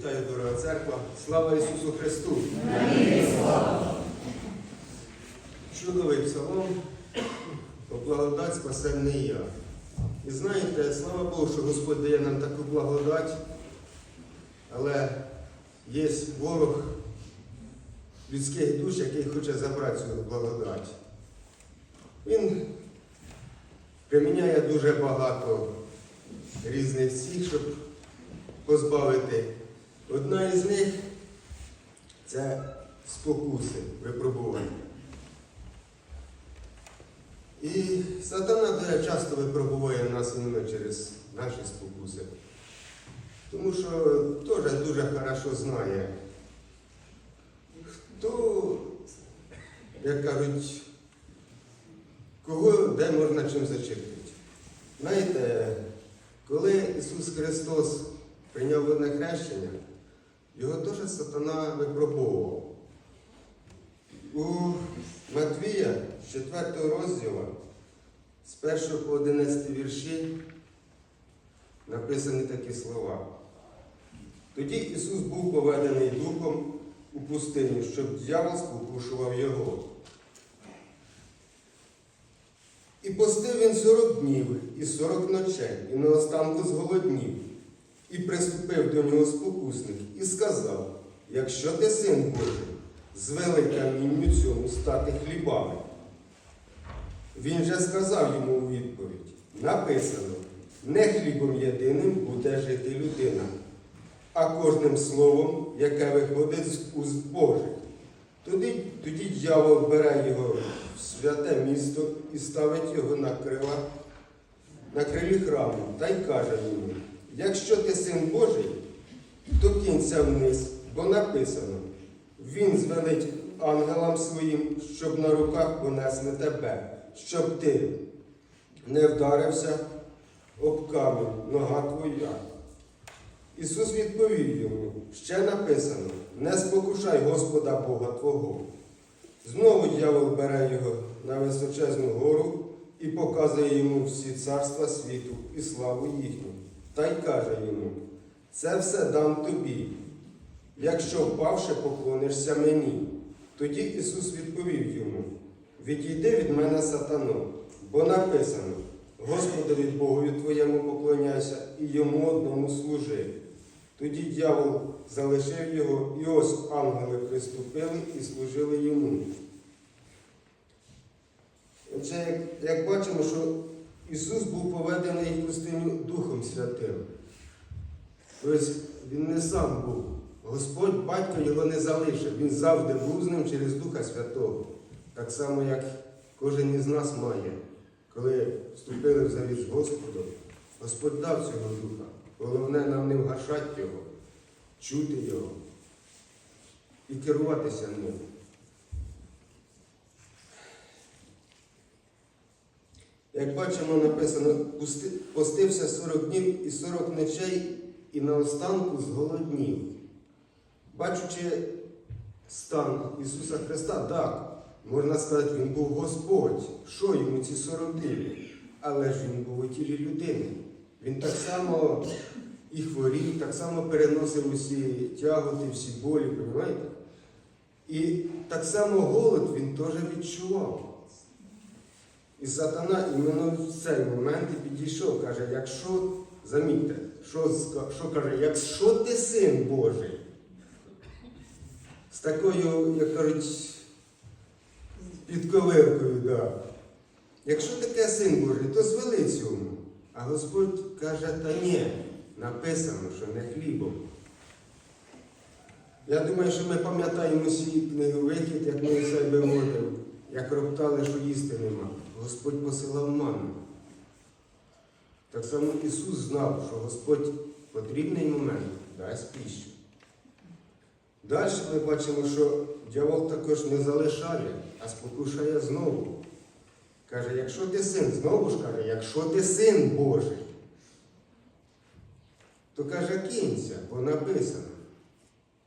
Вітаю, дорога церква. Слава Ісусу Христу! Чудовий псалом, благодать спасе не я. І знаєте, слава Богу, що Господь дає нам таку благодать, але є ворог людських душ, який хоче забрати цю благодать. Він приміняє дуже багато різних сіх, щоб позбавити. Одна із них це спокуси, випробування. І сатана дуже часто випробує нас іменно через наші спокуси. Тому що теж дуже хорошо знає, хто, як кажуть, кого де можна чим зачепити. Знаєте, коли Ісус Христос прийняв водне хрещення, його теж сатана випробовував. У Матвія, 4 розділу, з 1 по 11 вірші, написані такі слова. Тоді Ісус був поведений Духом у пустиню, щоб дьявол спокушував його. І постив він сорок днів і сорок ночей, і наостанку зголоднів, і приступив до нього спокусник, і сказав: якщо ти син Божий, звели камінню цьому стати хлібами. Він же сказав йому у відповідь: написано, не хлібом єдиним буде жити людина, а кожним словом, яке виходить з уст Божих. Тоді, тоді дьявол бере його в святе місто і ставить його на крила, на крилі храму та й каже йому, якщо ти син Божий, то кінця вниз, бо написано, він звелить ангелам своїм, щоб на руках понесли тебе, щоб ти не вдарився об камінь, нога твоя. Ісус відповів йому, ще написано, не спокушай Господа Бога Твого. Знову дьявол бере його на височезну гору і показує йому всі царства світу і славу їхню. Та й каже йому, це все дам тобі, якщо впавши, поклонишся мені. Тоді Ісус відповів йому, відійди від мене сатано, бо написано, Господові Богові твоєму поклоняйся і йому одному служи. Тоді дьявол залишив його, і ось ангели приступили і служили йому. Отже, як бачимо, що Ісус був поведений в пустиню Духом Святим. Тобто Він не сам був. Господь батько його не залишив. Він завжди був з ним через Духа Святого. Так само, як кожен із нас має. Коли вступили в завіт з Господом, Господь дав цього духа. Головне нам не вгашати його, чути його і керуватися ним. Як бачимо, написано, «Пусти- постився 40 днів і 40 ночей, і наостанку зголоднів. Бачучи стан Ісуса Христа, так, можна сказати, Він був Господь. Що йому ці 40 днів? Але ж він був у тілі людини. Він так само і хворів, так само переносив усі тяготи, всі болі, розумієте? І так само голод він теж відчував. І сатана іменно в цей момент і підійшов, каже, якщо, замітьте, що, що каже, якщо ти син Божий, з такою, як кажуть, підковиркою, да. якщо таке син Божий, то звели цьому. А Господь каже, та ні, написано, що не хлібом. Я думаю, що ми пам'ятаємо всі книгу вихід, як Мойсей виводив, як роптали, що їсти нема. Господь посилав ману. Так само Ісус знав, що Господь в потрібний момент дасть піщу. Далі ми бачимо, що дьявол також не залишає, а спокушає знову. Каже, якщо ти син, знову ж каже, якщо ти син Божий, то каже, кінця, бо написано.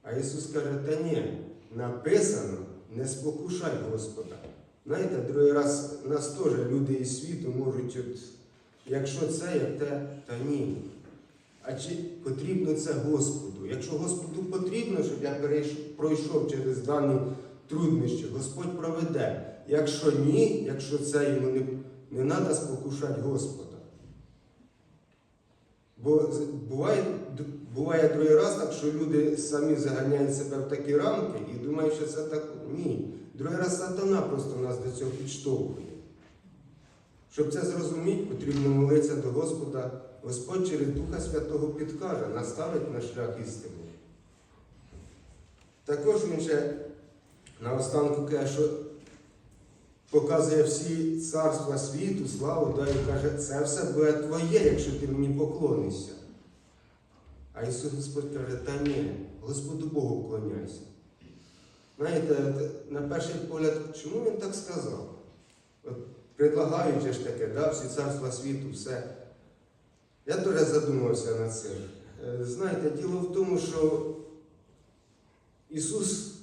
А Ісус каже, та ні, написано, не спокушай Господа. Знаєте, другий раз нас теж люди із світу можуть, от, якщо це, як те, та ні. а чи потрібно це Господу. Якщо Господу потрібно, щоб я пройшов через дані труднощі, Господь проведе. Якщо ні, якщо це йому не, не треба спокушати Господа. Бо буває, буває другий раз так, що люди самі заганяють себе в такі рамки і думають, що це так. Ні. Другий раз сатана просто нас до цього підштовхує. Щоб це зрозуміти, потрібно молитися до Господа. Господь через Духа Святого підкаже, наставить на шлях істини. Також він ще наостанку каже, що показує всі царства світу, славу, да, і каже, це все буде твоє, якщо ти мені поклонишся. А Ісус Господь каже, та ні, Господу Богу вклоняйся. Знаєте, на перший погляд, чому він так сказав? От предлагають же ж таке, да, всі царства світу, все. Я теж задумався над цим. Е, Знаєте, діло в тому, що Ісус,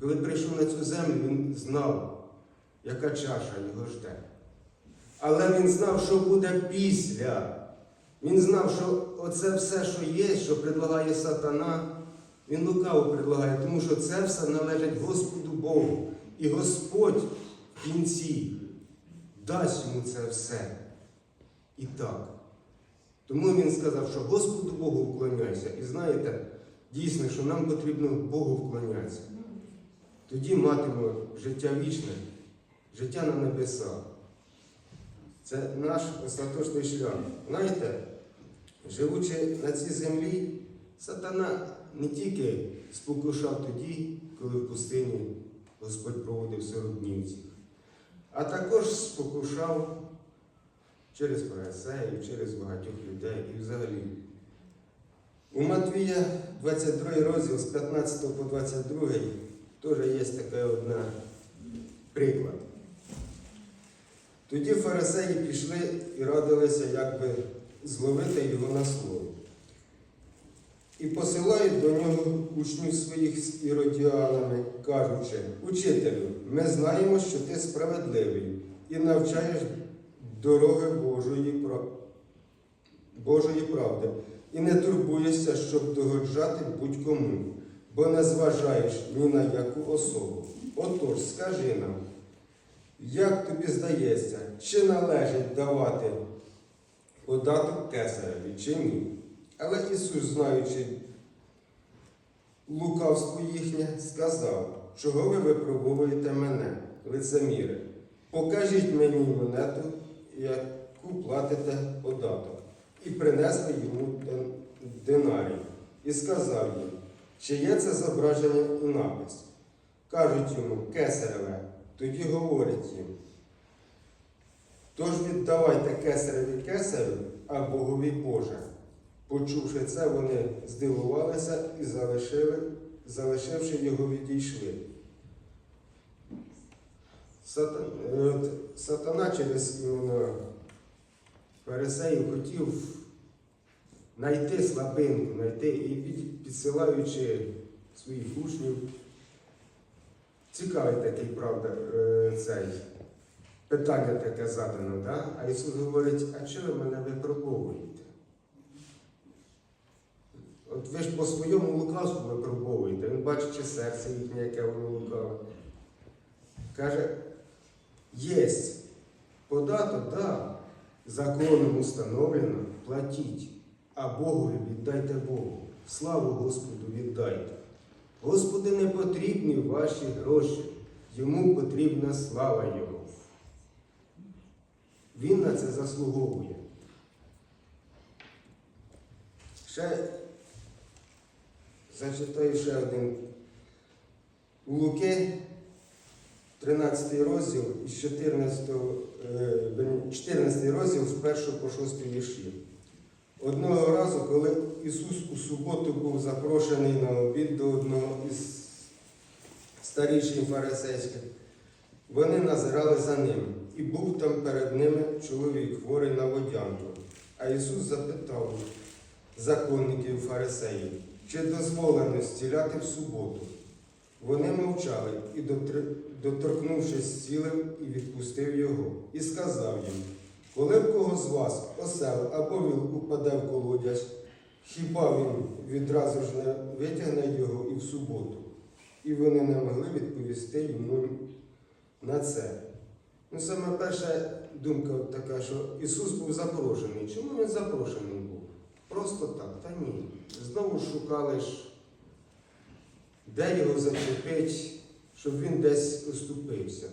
коли прийшов на цю землю, Він знав, яка чаша його жде. Але він знав, що буде після. Він знав, що оце все, що є, що предлагає сатана, він лукаво предлагає, тому що це все належить Господу Богу. І Господь в кінці дасть йому це все. І так. Тому він сказав, що Господу Богу вклоняйся. І знаєте, дійсно, що нам потрібно Богу вклонятися. Тоді матимемо життя вічне, життя на небесах. Це наш остаточний шлях. Знаєте, живучи на цій землі, сатана не тільки спокушав тоді, коли в пустині Господь проводив 40 днів а також спокушав через фарисеїв, через багатьох людей і взагалі. У Матвія 22 розділ з 15 по 22 теж є така одна приклад. Тоді фарисеї пішли і радилися, як би зловити його на слово. І посилають до нього учнів своїх з іродіанами, кажучи, учителю, ми знаємо, що ти справедливий і навчаєш дороги Божої, Божої правди, і не турбуєшся, щоб догоджати будь-кому, бо не зважаєш ні на яку особу. Отож, скажи нам, як тобі здається, чи належить давати податок кесареві, чи ні? Але Ісус, знаючи лукавство їхнє, сказав, чого ви випробовуєте мене, лицеміри? Покажіть мені монету, яку платите податок. І принесли йому динарій. І сказав їм, чи є це зображення і напис. Кажуть йому, кесареве, тоді говорять їм. Тож віддавайте кесареві кесарю, а Богові Боже. Почувши це, вони здивувалися і залишили, залишивши його, відійшли. Сатана, е, сатана через іменно фарисеїв хотів знайти слабинку, знайти і підсилаючи своїх учнів. Цікавий такий, правда, е, цей питання таке задано, да? а Ісус говорить, а чого ви мене випробовуєте? От ви ж по своєму лукавству випробовуєте, він бачить серце їхнє, яке воно лукаве. Каже, єсть податок, да, законом установлено, платіть, а Богові віддайте Богу. Славу Господу віддайте. Господи не потрібні ваші гроші, йому потрібна слава Його. Він на це заслуговує. Ще зачитаю ще один. У Луки, 13 розділ із 14, е, 14 розділ з 1 по 6 вірші. Одного разу, коли Ісус у суботу був запрошений на обід до одного із старішин фарисейських, вони назирали за ним, і був там перед ними чоловік, хворий на водянку. А Ісус запитав законників фарисеїв, чи дозволено зціляти в суботу. Вони мовчали і, доторкнувшись, зцілив і відпустив його, і сказав їм, коли в кого з вас осел або віл упаде в колодязь, Хіба він відразу ж не витягне його і в суботу? І вони не могли відповісти йому на це. Ну, саме перша думка така, що Ісус був запрошений. Чому він запрошений? Просто так, та ні. Знову шукали ж, де його зачепить, щоб він десь уступився.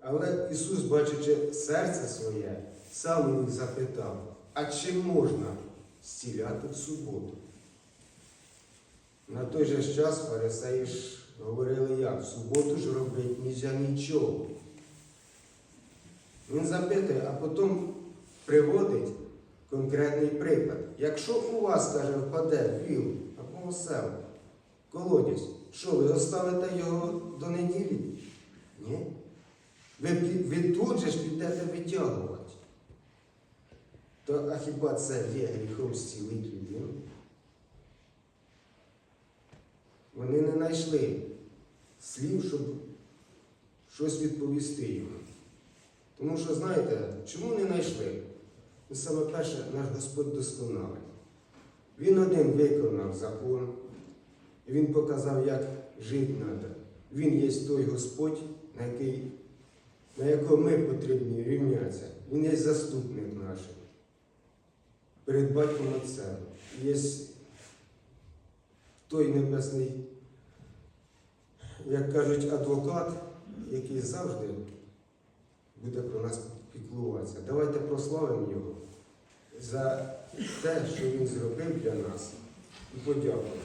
Але Ісус, бачачи серце своє, сам їх запитав, а чи можна зціляти в суботу? На той же час фарисеї ж говорили як, в суботу ж робить нельзя нічого. Він запитує, а потім приводить конкретний приклад. Якщо у вас, каже, впаде віл або осел, колодязь, що ви оставите його до неділі? Ні. Ви, ви тут же ж підете витягувати. То а хіба це є гріхом зцілити людину? Вони не знайшли слів, щоб щось відповісти йому. Тому що, знаєте, чому не знайшли? Ну, саме перше, наш Господь досконалий. Він один виконав закон, і Він показав, як жити треба. Він є той Господь, на, який, на якого ми потрібні рівнятися. Він є заступник наш. Перед батьком Отцем. Є той небесний, як кажуть, адвокат, який завжди буде про нас піклуватися. Давайте прославимо його за те, що він зробив для нас, і подякуємо.